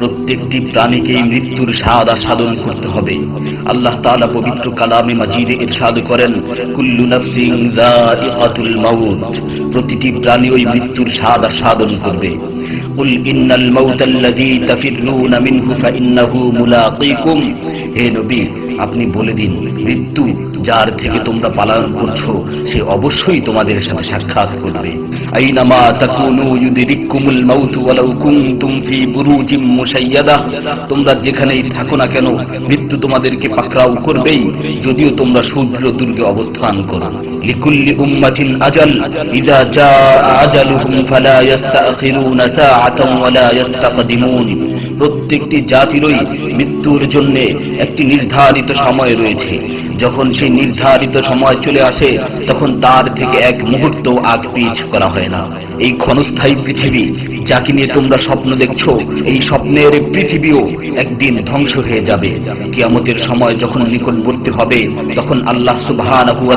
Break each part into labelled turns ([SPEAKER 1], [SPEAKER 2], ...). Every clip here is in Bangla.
[SPEAKER 1] প্রত্যেকটি প্রাণীকেই মৃত্যুর স্বাদ আস্বাদন করতে হবে। আল্লাহ তাআলা পবিত্র কালামে মাজিদে ইরশাদ করেন, কুল্লু নাফসিন যায়িকাতুল মাউত প্রতিটি প্রাণী ওই মৃত্যুর স্বাদ আস্বাদন করবে। কুল ইন্নাল মাউতাল্লাযী তাফিররুনা মিনহু ফাইন্নাহু মুলাকীকুম হে নবী আপনি বলে দিন, মৃত্যু যার থেকে তোমরা পালন করছ, সে অবশ্যই তোমাদের সাথে সাক্ষাৎ করবে। তোমরা যেখানেই থাকো না কেন, মৃত্যু তোমাদেরকে পাকড়াও করবেই, যদিও তোমরা সূর্য দুর্গে অবস্থান করো। লিকুল্লি উম্মাতিন আজাল ইযা জা আজালুহুম ফালা ওয়ালা প্রত্যেকটি জাতিরই মৃত্যুর জন্য একটি নির্ধারিত সময় রয়েছে। যখন সেই নির্ধারিত সময় চলে আসে, তখন তার থেকে এক মুহূর্ত আগ পিছ করা হয় না। এই ক্ষণস্থায়ী পৃথিবী, যাকে নিয়ে তোমরা স্বপ্ন দেখছ, এই স্বপ্নের পৃথিবীও একদিন ধ্বংস হয়ে যাবে। কিয়ামতের সময় যখন নিকটবর্তী হবে, তখন আল্লাহ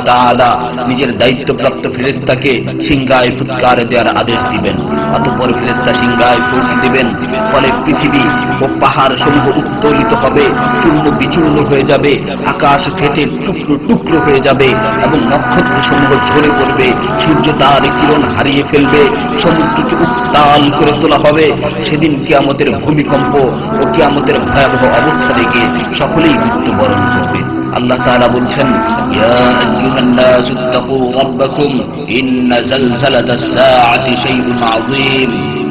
[SPEAKER 1] তাআলা নিজের দায়িত্বপ্রাপ্ত ফেরেশতাকে সিংগায় ফুৎকার দেওয়ার আদেশ দিবেন, অতঃপর ফেরেশতা সিংগায় ফুট দিবেন। ফলে পৃথিবী ও পাহাড় সমূহ উত্তোলিত হবে চূর্ণ বিচূর্ণ হয়ে যাবে, আকাশ ফেটে টুকরো টুকরো হয়ে যাবে এবং নক্ষত্র সমূহ ঝরে পড়বে। সূর্য তার কিরণ হারিয়ে ফেলবে। সমুদ্রকে উত্তাল করে তোলা হবে। সেদিন কিয়ামতের ভূমিকম্প ও কিয়ামতের ভয়াবহ অবস্থা দেখে সকলেই মৃত্যুবরণ করবে। আল্লাহ তাআলা বলছেন, ইয়া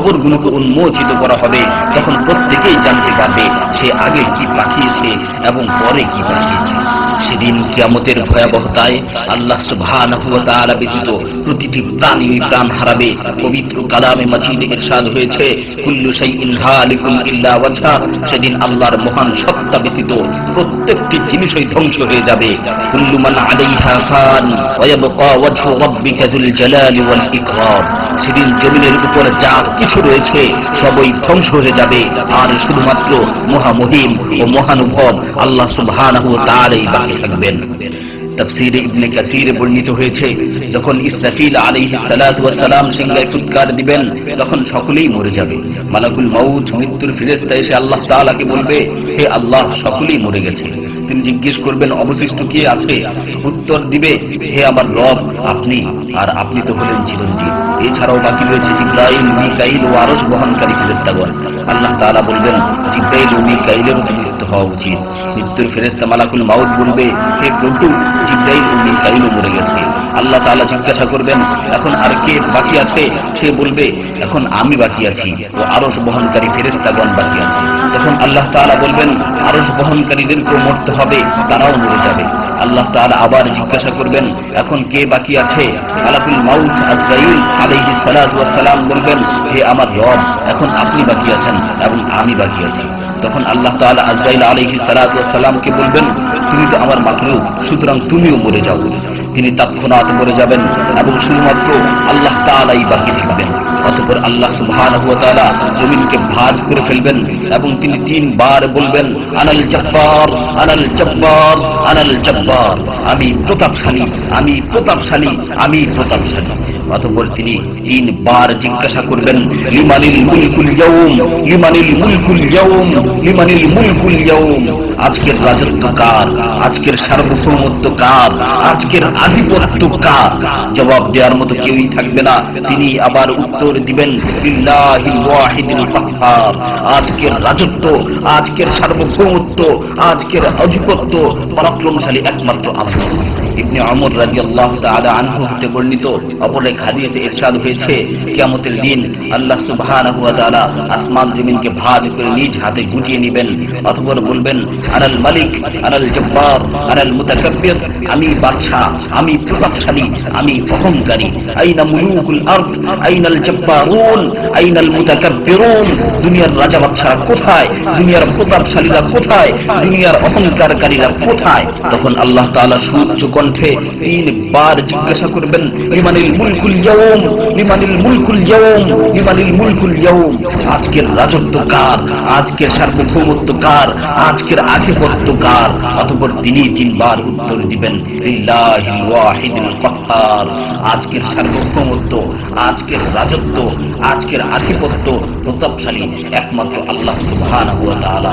[SPEAKER 1] কবরগুলোকে উন্মোচিত করা হবে, তখন প্রত্যেকেই জানতে পারবে সে আগে কি পাঠিয়েছে এবং পরে কি পাঠিয়েছে। সেদিন কিয়ামতের ভয়াবহতায় আল্লাহ সুবহানাহু ওয়া তাআলা ব্যতীত প্রতিটি প্রাণী প্রাণ হারাবে। পবিত্র কালামে মাজিদে ইরশাদ হয়েছে, কুল্লু শাইইন হালিকুন ইল্লা ওয়াজহা সেদিন আল্লাহর মহান সত্তা ব্যতীত প্রত্যেকটি জিনিসই ধ্বংস হয়ে যাবে। কুল্লু মান আলাইহা ফান ওয়া ইয়াবকা ওয়াজহু রাব্বিকা যুল জালালি ওয়াল ইকরাম সেদিন জমিনের উপর যা কিছু রয়েছে সবই ধ্বংস হয়ে যাবে। আর শুধুমাত্র মহামহিম ও মহানুভব আল্লাহ সুবহানাহু তাআলাই বাকি থাকবেন। তাফসীরে ইবনে বর্ণিত হয়েছে, যখন ইসরাফিল আলাইহিস সালাতু ওয়াস সালাম ফুৎকার দিবেন, তখন সকলেই মরে যাবে। মালাকুল মাউত, মৃত্যুর ফেরেশতা এসে আল্লাহ তাআলাকে বলবে, হে আল্লাহ, সকলেই মরে গেছে। তিনি জিজ্ঞেস করবেন, অবশিষ্ট কে আছে? উত্তর দিবে, হে আমার রব, আপনি। আর আপনি তো হলেন চিরঞ্জীব। এছাড়াও বাকি রয়েছে জিব্রাইল, মিকাইল ও আরশ বহনকারী ফেরেশতাগণ। আল্লাহ তাআলা বলবেন, জিব্রাইল ও মিকাইলেরও মৃত্যু হওয়া উচিত। মৃত্যুর ফেরেশতা মালাকুল মাউত বলবে, হে প্রভু, জিব্রাইল ও মিকাইলও মরে গেছে। আল্লাহ তাআলা জিজ্ঞাসা করবেন, এখন আর কে বাকি আছে? সে বলবে, এখন আমি বাকি আছি ও আরশ বহনকারী ফেরেশতাগণ বাকি আছে। তখন আল্লাহ তাআলা বলবেন, আরশ বহনকারীদেরকেও মরতে হবে, তারাও মরে যাবে। আল্লাহ তাআলা আবার জিজ্ঞাসা করবেন, এখন কে বাকি আছে? আলাকুল মাউত আজরাইল আলাইহিস সালাম বলবেন, হে আমার রব, এখন আপনি বাকি আছেন এবং আমি বাকি আছি। তখন আল্লাহ তাআলা আজরাইল আলাইহি সালাতু সালামকে বলবেন, তুমি তো আমার মাখলুক সুতরাং তুমিও মরে যাও। তিনি তৎক্ষণাৎ মরে যাবেন এবং শুধুমাত্র আল্লাহ তাআলাই বাকি থাকবেন। অতঃপর আল্লাহ ওয়া তাআলা জমিনকে ভাঁজ করে ফেলবেন এবং তিনি তিনবার বলবেন, আনাল জব্বার আনাল জব্বার আনাল জব্বার। আমি প্রতাপশালী আমি প্রতাপশালী আমি প্রতাপশালী। অতঃপর তিনি তিনবার জিজ্ঞাসা করবেন, লিমানিল মুলকুল ইয়াউম, লিমানিল মুলকুল ইয়াউম, লিমানিল মুলকুল ইয়াউম, আজকের রাজত্ব কার, আজকের সার্বভৌমত্ব কার, আজকের আধিপত্য কার? জবাব দেওয়ার মতো কেউই থাকবে না। তিনি আবার উত্তর দিবেন আজকের রাজত্ব, আজকের সার্বভৌমত্ব, আজকের আধিপত্য পরাক্রমশালী একমাত্র আল্লাহ। ইবনে আমর রাদিয়াল্লাহু তাআলা আনহু হতে বর্ণিত ইরশাদ হয়েছে, কিয়ামতের দিন আল্লাহ সুবহানাহু ওয়া তাআলা আসমান জমিনকে ভাঁজ করে নিজ হাতে গুটিয়ে নেবেন। অতঃপর বলবেন, আনাল মালিক, আনাল জব্বার, আনাল মুতাকাব্বির, আমি বাদশা আমি আমি অহংকারী। আইনা মুলুকুল আরদ, আইনাল জব্বারুন, আইনাল মুতাকাব্বিরুন। দুনিয়ার রাজা বাদশারা কোথায়? দুনিয়ার প্রতাপশালীরা কোথায়? দুনিয়ার অহংকারকারীরা কোথায়? তখন আল্লাহ তাআলা কণ্ঠে তিনবার জিজ্ঞাসা করবেন লিমানিল মুলকুল ইয়াউম লিমানিল মুলকুল ইয়াউম লিমানিল মুলকুল ইয়াউম, আজকের রাজত্ব কার? আজকের সার্বভৌমত্ব কার? আজকের আধিপত্য কার? অতঃপর তিনি তিনবার উত্তর দিবেন আজকের সার্বভৌমত্ব, আজকের রাজত্ব, আজকের আধিপত্য প্রতাপশালী একমাত্র আল্লাহ সুবহানাহু ওয়া তাআলা।